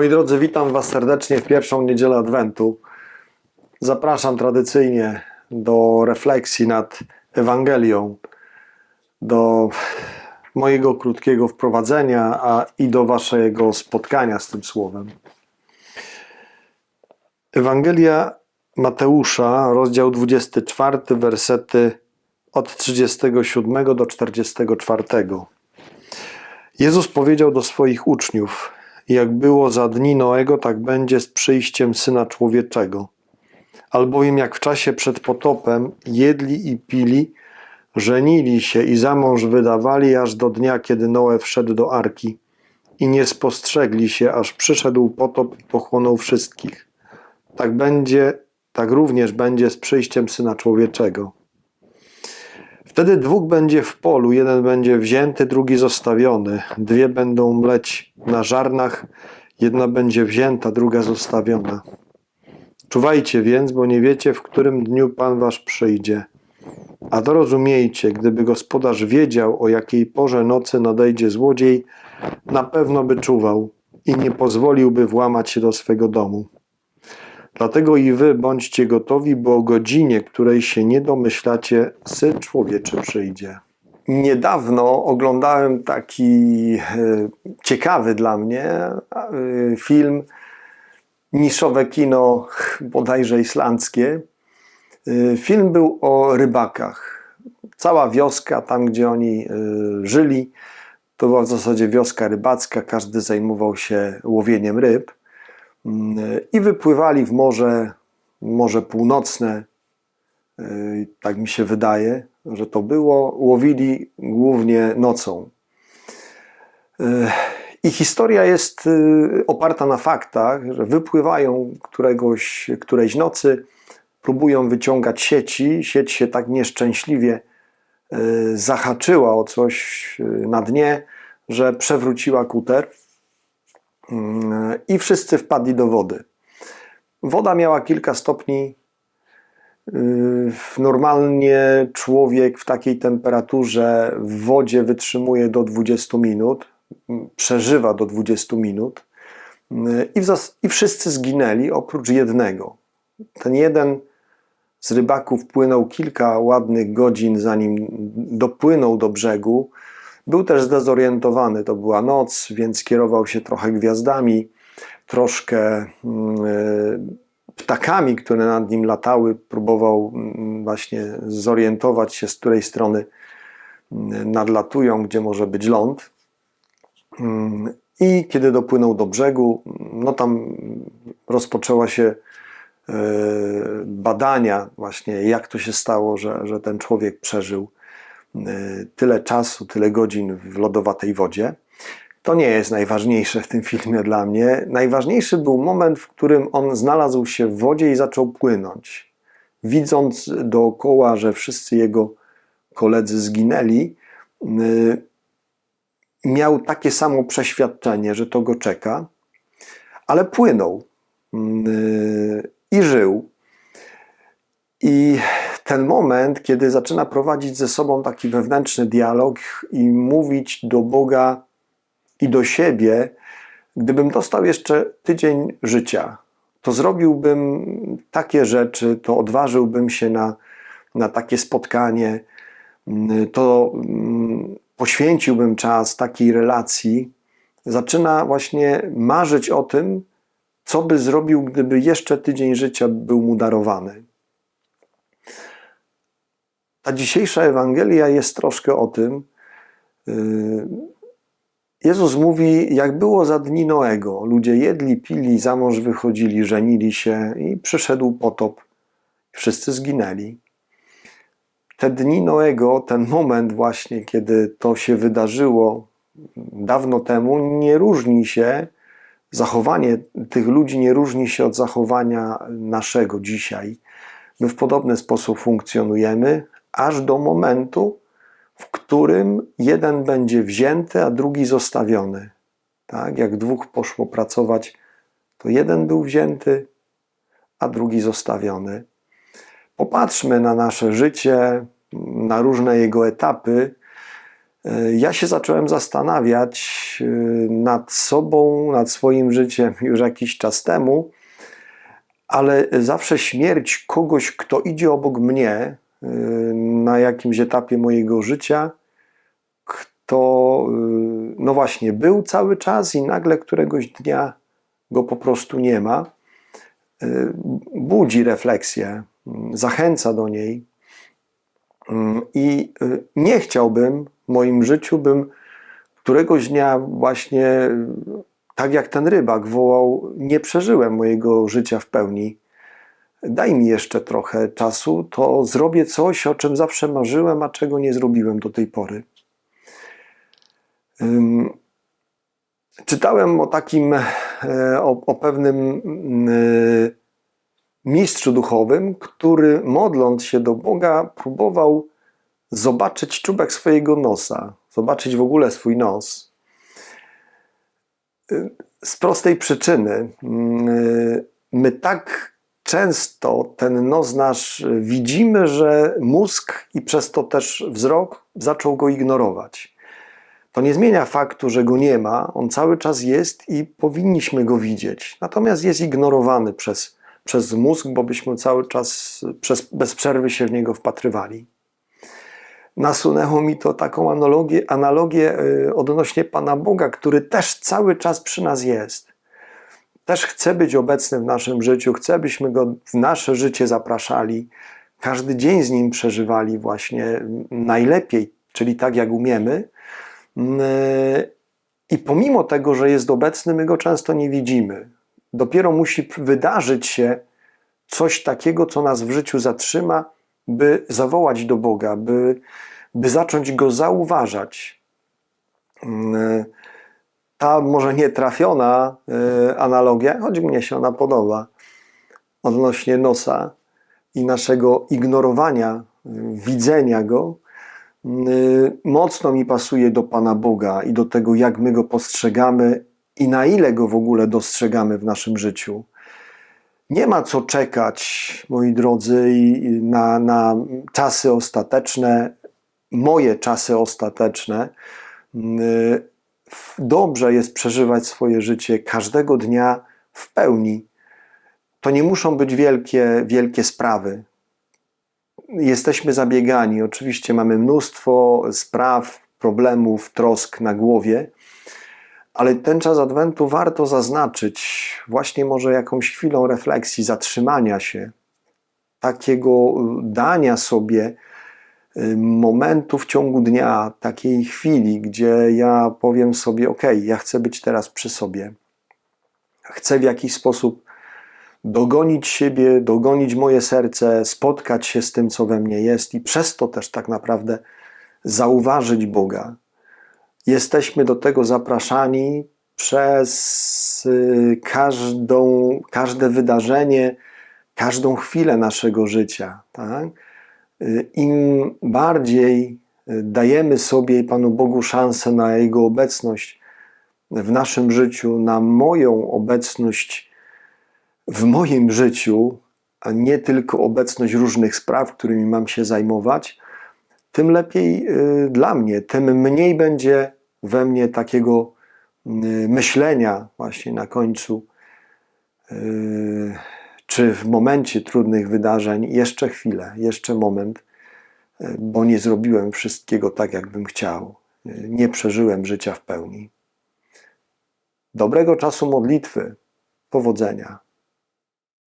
Moi drodzy, witam Was serdecznie w pierwszą niedzielę Adwentu. Zapraszam tradycyjnie do refleksji nad Ewangelią, do mojego krótkiego wprowadzenia, a i do Waszego spotkania z tym słowem. Ewangelia Mateusza, rozdział 24, wersety od 37 do 44. Jezus powiedział do swoich uczniów: Jak było za dni Noego, tak będzie z przyjściem syna człowieczego. Albowiem jak w czasie przed potopem jedli i pili, żenili się i za mąż wydawali aż do dnia, kiedy Noe wszedł do arki i nie spostrzegli się, aż przyszedł potop i pochłonął wszystkich. Tak będzie, tak również będzie z przyjściem syna człowieczego. Wtedy dwóch będzie w polu, jeden będzie wzięty, drugi zostawiony. Dwie będą mleć na żarnach, jedna będzie wzięta, druga zostawiona. Czuwajcie więc, bo nie wiecie, w którym dniu Pan wasz przyjdzie. A to rozumiejcie, gdyby gospodarz wiedział, o jakiej porze nocy nadejdzie złodziej, na pewno by czuwał i nie pozwoliłby włamać się do swego domu. Dlatego i wy bądźcie gotowi, bo o godzinie, której się nie domyślacie, Syn Człowieczy przyjdzie. Niedawno oglądałem taki e, ciekawy dla mnie e, film niszowe kino, bodajże islandzkie. E, film był o rybakach. Cała wioska, tam gdzie oni żyli, to była w zasadzie wioska rybacka, każdy zajmował się łowieniem ryb i wypływali w morze, Morze Północne, tak mi się wydaje, że to było, łowili głównie nocą. I historia jest oparta na faktach, że wypływają któregoś, którejś nocy, próbują wyciągać sieci, sieć się tak nieszczęśliwie zahaczyła o coś na dnie, że przewróciła kuter i wszyscy wpadli do wody. Woda miała kilka stopni. Normalnie człowiek w takiej temperaturze w wodzie wytrzymuje do 20 minut, przeżywa do 20 minut. I, I wszyscy zginęli oprócz jednego. Ten jeden z rybaków płynął kilka ładnych godzin, zanim dopłynął do brzegu. Był też zdezorientowany, to była noc, więc kierował się trochę gwiazdami, troszkę mm, ptakami, które nad nim latały. Próbował mm, właśnie zorientować się, z której strony mm, nadlatują, gdzie może być ląd. I kiedy dopłynął do brzegu, no tam rozpoczęła się e, badania, właśnie jak to się stało, że, że ten człowiek przeżył tyle czasu, tyle godzin w lodowatej wodzie. To nie jest najważniejsze w tym filmie dla mnie. Najważniejszy był moment, w którym on znalazł się w wodzie i zaczął płynąć. Widząc dookoła, że wszyscy jego koledzy zginęli, y, miał takie samo przeświadczenie, że to go czeka, ale płynął y, i żył. I ten moment, kiedy zaczyna prowadzić ze sobą taki wewnętrzny dialog i mówić do Boga i do siebie, gdybym dostał jeszcze tydzień życia, to zrobiłbym takie rzeczy, to odważyłbym się na, na takie spotkanie, to mm, poświęciłbym czas takiej relacji. Zaczyna właśnie marzyć o tym, co by zrobił, gdyby jeszcze tydzień życia był mu darowany. Ta dzisiejsza Ewangelia jest troszkę o tym. Y, Jezus mówi, jak było za dni Noego. Ludzie jedli, pili, za mąż wychodzili, żenili się i przyszedł potop. Wszyscy zginęli. Te dni Noego, ten moment właśnie, kiedy to się wydarzyło dawno temu, nie różni się, zachowanie tych ludzi nie różni się od zachowania naszego dzisiaj. My w podobny sposób funkcjonujemy, aż do momentu, w którym jeden będzie wzięty, a drugi zostawiony. Tak? Jak dwóch poszło pracować, to jeden był wzięty, a drugi zostawiony. Popatrzmy na nasze życie, na różne jego etapy Ja się zacząłem zastanawiać e, nad sobą, nad swoim życiem już jakiś czas temu, ale zawsze śmierć kogoś, kto idzie obok mnie e, na jakimś etapie mojego życia, kto e, no właśnie był cały czas i nagle któregoś dnia go po prostu nie ma, e, budzi refleksję, m, zachęca do niej. I y, nie chciałbym w moim życiu, bym któregoś dnia właśnie y, tak jak ten rybak wołał, nie przeżyłem mojego życia w pełni. Daj mi jeszcze trochę czasu, to zrobię coś, o czym zawsze marzyłem, a czego nie zrobiłem do tej pory. Czytałem o takim, e, o, o pewnym y, mistrzu duchowym, który modląc się do Boga, próbował zobaczyć czubek swojego nosa, zobaczyć w ogóle swój nos. Z prostej przyczyny, y, my tak często ten nos nasz widzimy, że mózg i przez to też wzrok zaczął go ignorować. To nie zmienia faktu, że go nie ma, on cały czas jest i powinniśmy go widzieć. Natomiast jest ignorowany przez, przez mózg, bo byśmy cały czas przez, bez przerwy się w niego wpatrywali. Nasunęło mi to taką analogię, analogię y, odnośnie Pana Boga, który też cały czas przy nas jest. Też chce być obecny w naszym życiu, chce, byśmy go w nasze życie zapraszali, każdy dzień z nim przeżywali właśnie najlepiej, czyli tak jak umiemy. Yy, I pomimo tego, że jest obecny, my go często nie widzimy. Dopiero musi wydarzyć się coś takiego, co nas w życiu zatrzyma, by zawołać do Boga, by, by zacząć go zauważać. Ta może nietrafiona yy, analogia, choć mnie się ona podoba, odnośnie nosa i naszego ignorowania, yy, widzenia go, yy, mocno mi pasuje do Pana Boga i do tego, jak my go postrzegamy i na ile go w ogóle dostrzegamy w naszym życiu. Nie ma co czekać, moi drodzy, na, na czasy ostateczne, moje czasy ostateczne. Dobrze jest przeżywać swoje życie każdego dnia w pełni. To nie muszą być wielkie, wielkie sprawy. Jesteśmy zabiegani. Oczywiście mamy mnóstwo spraw, problemów, trosk na głowie, ale ten czas Adwentu warto zaznaczyć właśnie może jakąś chwilą refleksji, zatrzymania się, takiego y, dania sobie momentu w ciągu dnia, takiej chwili, gdzie ja powiem sobie: OK, ja chcę być teraz przy sobie. Chcę w jakiś sposób dogonić siebie, dogonić moje serce, spotkać się z tym, co we mnie jest i przez to też tak naprawdę zauważyć Boga. Jesteśmy do tego zapraszani przez y, każdą, każde wydarzenie, każdą chwilę naszego życia. Tak? Y, Im bardziej y, dajemy sobie Panu Bogu szansę na Jego obecność w naszym życiu, na moją obecność w moim życiu, a nie tylko obecność różnych spraw, którymi mam się zajmować, tym lepiej y, dla mnie, tym mniej będzie we mnie takiego myślenia właśnie na końcu, czy w momencie trudnych wydarzeń, jeszcze chwilę, jeszcze moment, y, bo nie zrobiłem wszystkiego tak, jak bym chciał. Y, Nie przeżyłem życia w pełni. Dobrego czasu modlitwy. Powodzenia.